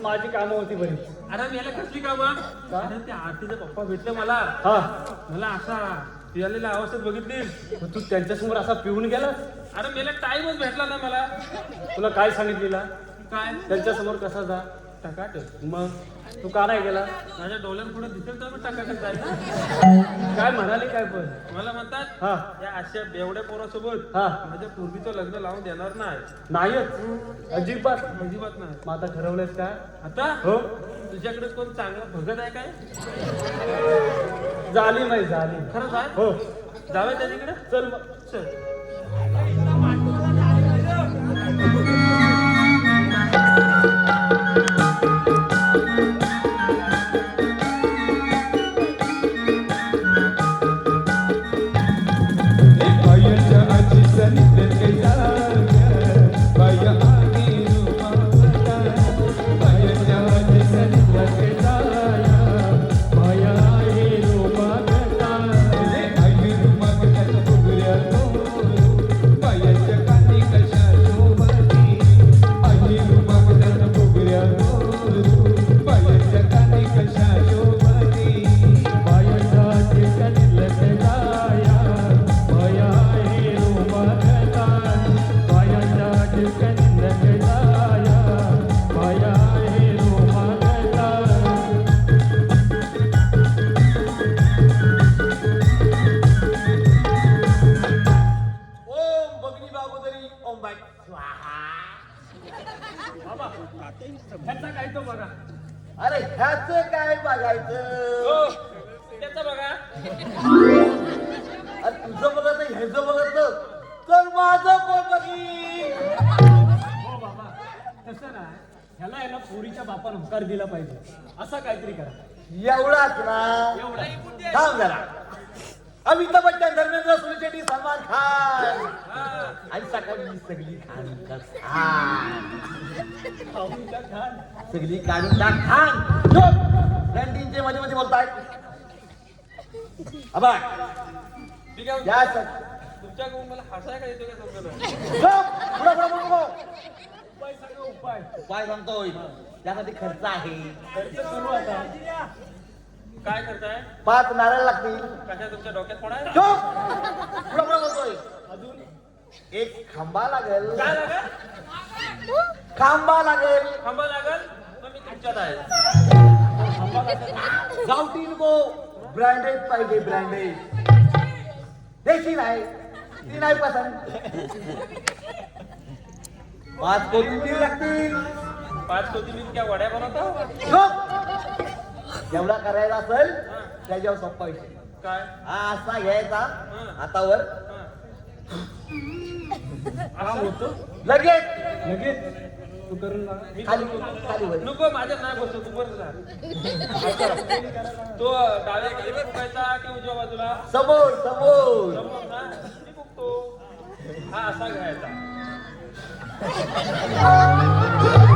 माझी कामं होती बरी अरे मी याला कसली कामं? अरे ते आरतीचे पप्पा भेटले मला. हा. मला असा पियालेल्या अवस्थेत बघितली मग तू त्यांच्यासमोर असा पिऊन गेला अरे मला टाइमच भेटला ना मला. तुला काय सांगितलेला? काय? त्यांच्यासमोर कसा जा? टकाट मग तू का नाही गेला? माझ्या डोळ्यांपुढे दिसेल तर मी टकाटक जाईल काय म्हणाले काय पण? मला म्हणतात हा. या अशा बेवड्या पोरासोबत हा. माझ्या पूर्वीचं लग्न लावून देणार नाही. नाहीच. अजिबात. अजिबात नाही. मग आता ठरवलंयस काय आता? हो. तुझ्याकडे कोण चांगलं भगत आहे काय? झाली नाही झाली. खरंच आहे हो. जाऊया त्याच्याकडे? चल मग. चल. ह्याचा काय तो बघा. अरे ह्याच काय बघायचं? हो त्याचं बघा. अरे तुझं बघत ह्याचं बघत तर माझं कोण बघी? हो बाबा. तसं नाही ह्याला ह्याला पोरीच्या बापानं होकार दिला पाहिजे. असा काहीतरी करा. एवढाच ना? थांब जरा. अमिताभ बच्चन धर्मेंद्र सुनील सलमान खान. आणि सकाळी सगळी खान खान सगळी काढून टाक खान चे मध्ये मध्ये बोलताय. अबा. ठीक आहे. या सग- तुमच्याकडून मला हसाय का येतो का समजा. उपाय उपाय. उपाय सांगतोय. त्यासाठी खर्च आहे. खर्च करू आता. काय करताय? पाच नारळ लागतील. कशा तुमच्या डोक्यात कोण आहे? चुप! पुढं पुढं बोलतोय. अजून एक खांबा लागेल. काय लागल? खांबा लागेल. थांबा लागल? मग मी तुमच्यात आहे. गावठी नको. ब्रँडेड पाहिजे ब्रँडेड. देशी नाही. ती नाही पसंत. पाच कोथिंबीर लागतील. पाच कोथिंबीर क्या वड्या बनवता! जेवढा करायचा असेल त्याच्यावर सोपा विषय काय? हा असा घ्यायचा हातावर. होतो लगेच. लगेच? तू करून मी खाली खाली वर नको माझ्यात नाही बसतो तू जा. तो डाव्या बाजूला फुकायचा की उजव्या बाजूला? समोर समोर समोर ना? मी फुकतो हा असा घ्यायचा.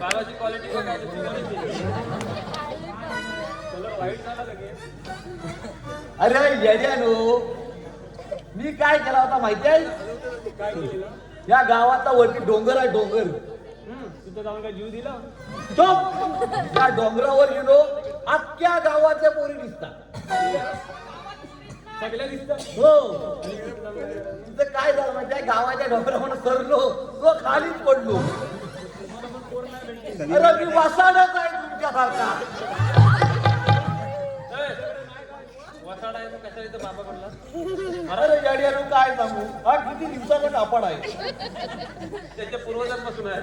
बाबाची क्वालिटी अरे येड्यानो मी काय केला होता माहिती आहे? काय केलं या गावाचा वरती डोंगर आहे डोंगर. तिथं जाऊन काय जीव दिला? तो त्या डोंगरावर गेलो अख्ख्या गावाच्या पोरी दिसतात. सगळ्या दिसतात? हो. तिथं काय झालं म्हणजे गावाच्या डोंगरावर सरलो तो खालीच पडलो. अरे मी वासाडच आहे तुमच्यासारखा. अरे येड्यानो काय सांगू हा किती दिवसाचा कापड आहे? त्याच्या पूर्वजांपासून आहे.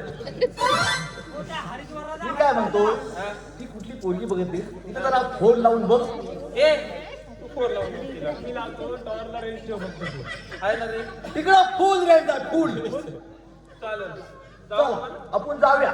मी काय म्हणतो हा? ती कुठली पोरगी बघितली? तिथं जरा फोन लावून बघ. ए! तू फोन लावून बघ तिला आहे ना रे? तिकडं फुल आहे फुल चालेल. जाऊ चला आपण आपण जाऊया.